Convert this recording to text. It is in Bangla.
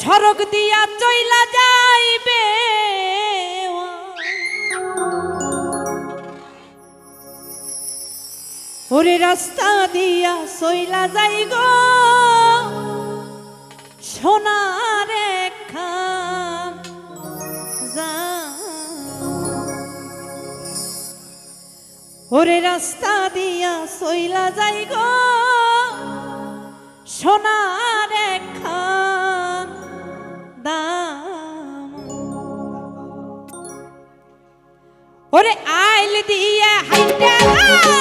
সড়ক দিয়া চইলা যাইবে ওরে রাস্তা দিয়া সইলা যাই গো সোনার ওরে রাস্তা দিয়া সইলা যাই গো সোনার ওরে আইল দিয়া হাইটা